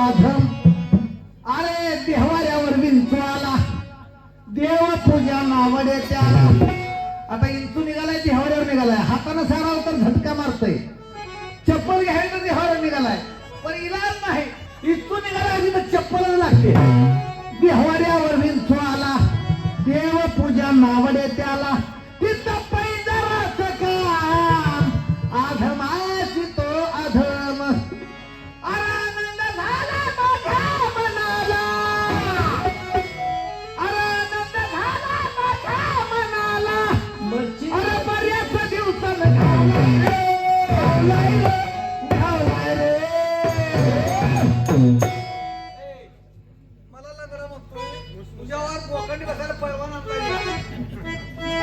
आला तो अधम अरे देवाऱ्यावर विंचू आला. देव पूजा नावडे त्याला आता इंचू निघालाय देवाऱ्यावर निघालाय. हातानं सारा तर झटका मारतोय. चप्पल घ्यायला तर देवाऱ्यावर निघालाय. पण इलाज नाही. इंचू निघाला आधी तर चप्पलच लागते. देवाऱ्यावर विंचू आला. देव पूजा नावडे त्या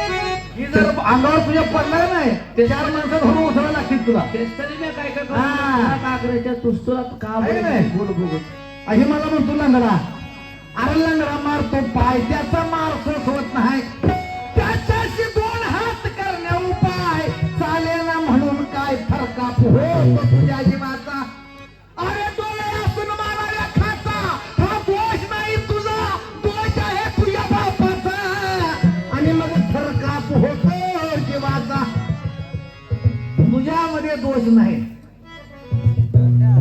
अंगावर तुझ्या पडणार नाही त्याच्यावर माणसं धरून उचलायला लागतील तुला तेच तरी मी काय काय हा. का नाही? बोल बोल अशी मला म्हणतो लंगडा अरे लंगडा मारतो पाय त्याच नाही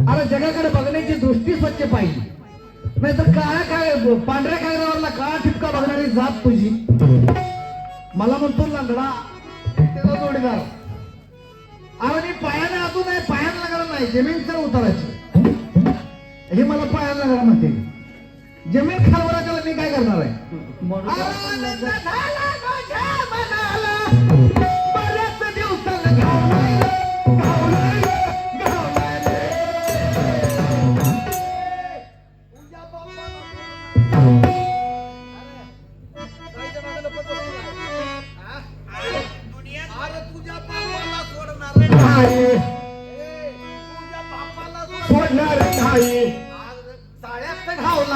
अरे जगाकडे बघण्याची दृष्टी स्वच्छ पाहिजे. नाहीतर काळ्या काय पांढऱ्या कागदावरला काळा ठिपका बघणारी जात तुझी. मला म्हणतो लंगडा त्याचा जोडीदार. अरे मी पायाने अजून नाही पायाने लागला नाही जमीन तर उतारायची. हे मला पायाने लागला म्हणते. जमीन खालवराच्या मी काय करणार आहे?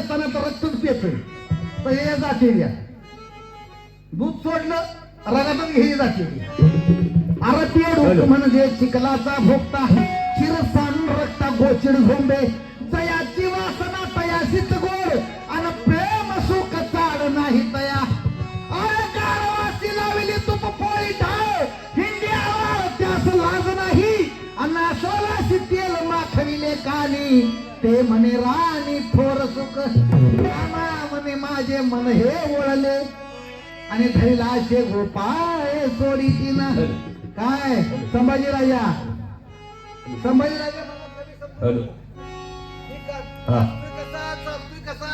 असताना तर रक्तच पियतोय तर हे जाते दूध सोडलं रगातच घे जाते अरे म्हणजे चिखलाचा भोगता शिर सांडून रक्ता गोचिड झोंबे कानी ते म्हणे राणी थोर सुख. म्हणे माझे मन हे ओळले. आणि धैला शे गोपाळ सोडी तिनं. काय. चालतोय कसा चालतोय कसा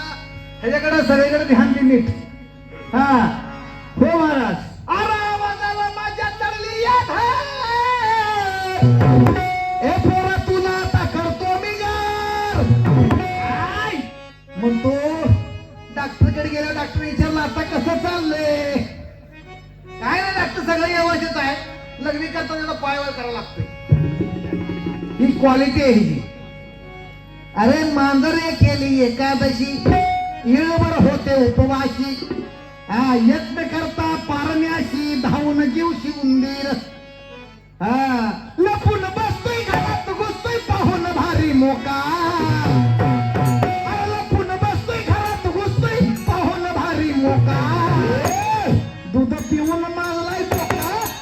ह्याच्याकडे सगळीकडे ध्यान दे नीट हा. हो महाराज. आवाजाला माझ्या चढली याद व्यवस्थित आहे. लग्नी करताना त्याला पायवर करावं लागतंय. ही क्वालिटी आहे ही. अरे मांजरे केली एकादशी. इळवर होते उपवाशी हा यत्न करता पारण्याशी धावून जीवशी उंदीर. हा लपून बसतोय घरात घुसतोय पाहून भारी मोका.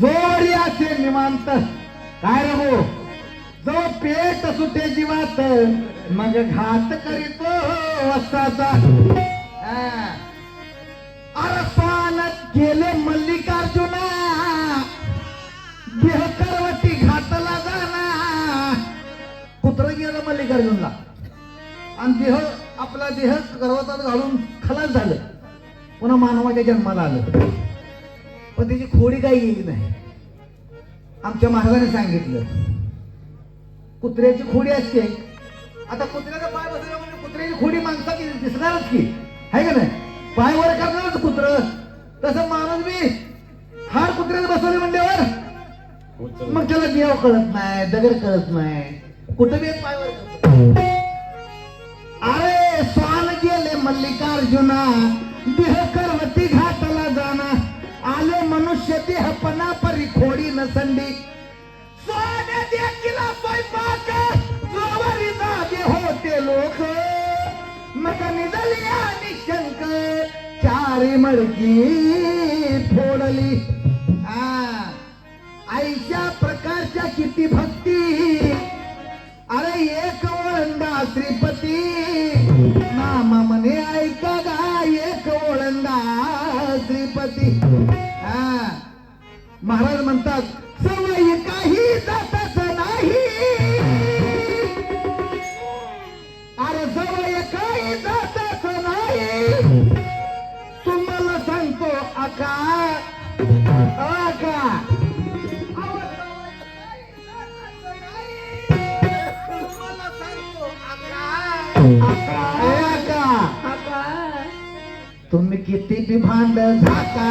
जोडी असे निवांत. काय रे हो जो पेट सुटे जीवात मग घात करीतो वस्ताचा हा. गेले मल्लिकार्जुना. देहकरवटी घातला जाना. कुत्र गेलं मल्लिकार्जुनला. आणि देह आपला देह पर्वतात घालून खलास झालं. पुन्हा मानवाच्या जन्माला आलं. पण त्याची खोडी काही गेली नाही. आमच्या महाराजाने सांगितलं कुत्र्याची खोडी असते. आता कुत्र्याचा पाय बसला म्हणजे कुत्र्याची खोडी माणसाची दिसणारच की? आहे का नाही? पाय वर करणारच कुत्र. तसं माणूस मी हार कुत्र्याला बसवले म्हणल्यावर मग त्याला देव कळत नाही दगड कळत नाही. कुठं बी पाय वर अरे स्वान गेले मल्लिकार्जुना. देह पना परी खोडी नसंडी सोने देखील स्वयंपाक जोवरी जागे होते लोक। मग निजल्या निशंक चारी मडकी फोडली। आ, आईच्या प्रकारच्या किती भक्ती। अरे एक ओळंदा श्रीपती। मामा म्हणे ऐका गा एक ओळंदा श्रीपती. महाराज म्हणतात सवय काही जातच नाही. अरे सवय काही जातच नाही. तुम्हाला सांगतो आका. आका. तुम्ही किती बी भांड झाका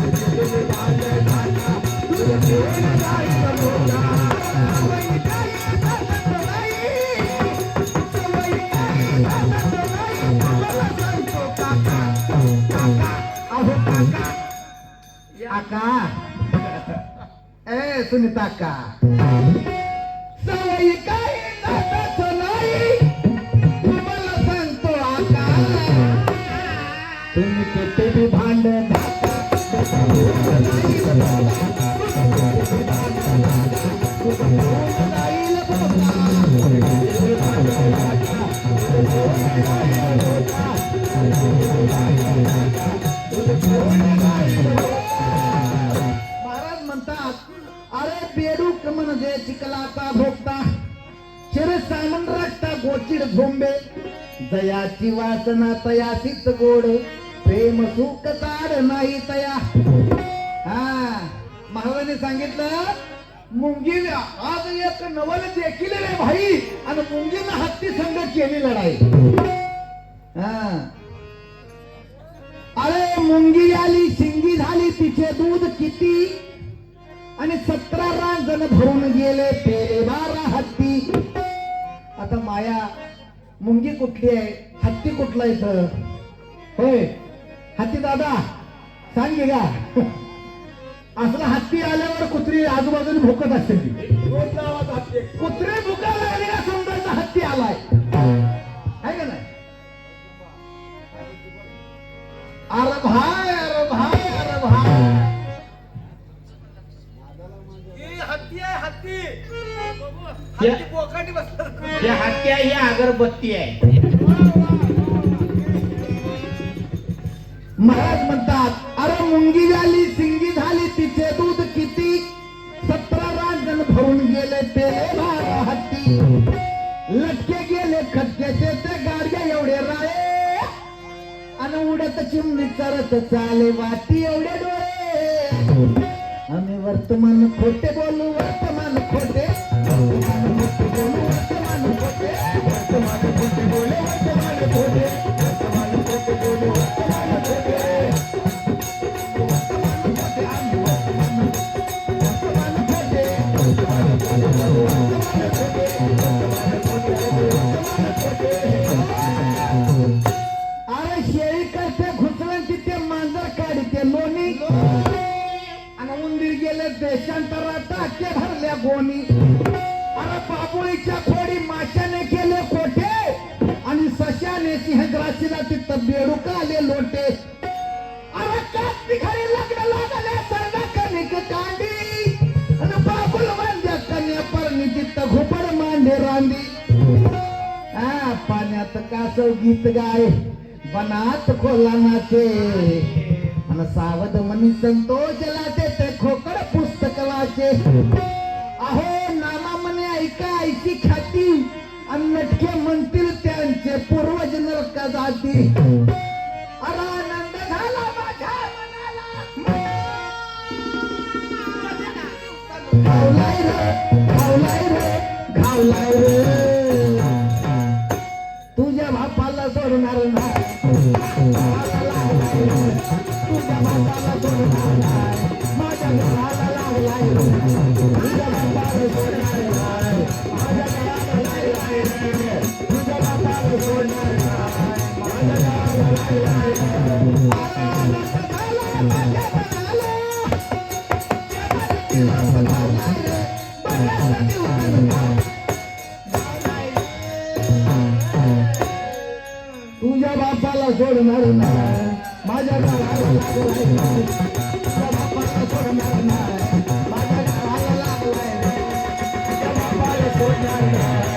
सुनीता का? सवयी काही जातच सांगतो तुम्ही किती बी महाराज म्हणतात अरे बेडूक म्हणजे चिखलाचा भोगता? शिर सामन राखता गोचिड झोंबे। दयाची वासना तयासीच गोड। प्रेम सुख ताड नाही तया। हा महाराजांनी सांगितलं मुंगी आज एक नवल देखील रे भाई आणि मुंगीनं हत्ती संघ केली लढाई. हा. अरे मुंगी आली शिंगी झाली तिचे दूध किती? आणि सतरा रांजण भरून गेले पेले बारा हत्ती. आता माया मुंगी कुठली आहे? हत्ती कुठला इथं? होय. हत्ती दादा सांग की का असला हत्ती आल्यावर कुत्री आजूबाजूने भोकत असते ती कुत्रे अगरबत्ती आहे महाराज म्हणतात अरे मुंगी झाली सिंगी झाली तिचे दूध किती? सतरा रांजण भरून गेले ते हत्ती. लटके गेले खटक्याचे ते गाडगे एवढे राळे. आणि उडत चिमणी करत चाले वाटी एवढे डोळे. आम्ही वर्तमान खोटे बोलू वर्तमान खोटे. आणि उंदीर गेले देशांतरात टाके भरल्या गोणी. अरे बाबुळीच्या खोडी माशाने केले कोठे आणि सशाने सिंहग्रासीला तिथं बेडूक आले लोटे. अरे कास्ती घरी लग्न लागले सरदा कणिक कांडी आणि बाबुल बांध्या कन्या परणी तिथं घुपड मांडे रांदी हा पाण्यात कासव गीत गाय बनात खोला नाचे सावध मनी संतोष लाटे ते खोकड पुस्तक वाचे. अहो नामा म्हणे ऐका ऐकी ख्याती. आणि नटके म्हणतील त्यांचे पूर्वज नरका जाती. अरे आनंद झाला माझ्या मनाला. घावलाय रे घावलाय रे घावलाय रे. सोडणार नाही